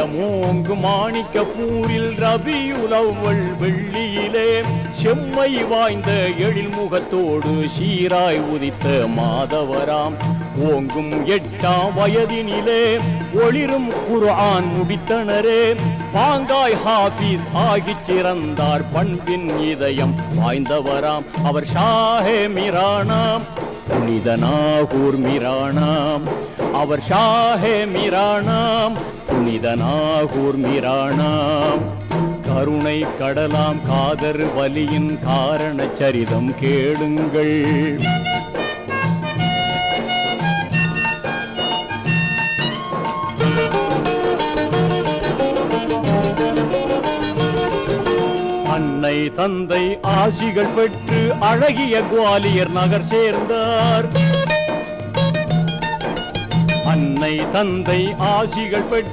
இதயமோங்கு மாணிக்க பூரில் ரபியுலவள் வெள்ளியிலே செம்மை வாய்ந்த எழில் முகத்தோடு சீராய் உதித்த மாதவராம். ஓங்கும் எட்டாம் வயதினிலே ஒளிரும் குரான் முடித்தனரே பாங்காய் ஹாபீஸ் ஆகி சிறந்தார் பண்பின் இதயம். வாய்ந்தவராம் அவர் ஷாஹே மிரானாம். புனிதனாகூர் மிரானாம். அவர் ஷாஹே மிரானாம். புனிதனாகூர் மிரானாம். கருணை கடலாம் காதர் வலியின் காரண சரிதம் கேளுங்கள். அன்னை தந்தை ஆசிகள் பெற்று அழகிய குவாலியர் நகர் சேர்ந்தார். அன்னை தந்தை ஆசிகள் பெற்று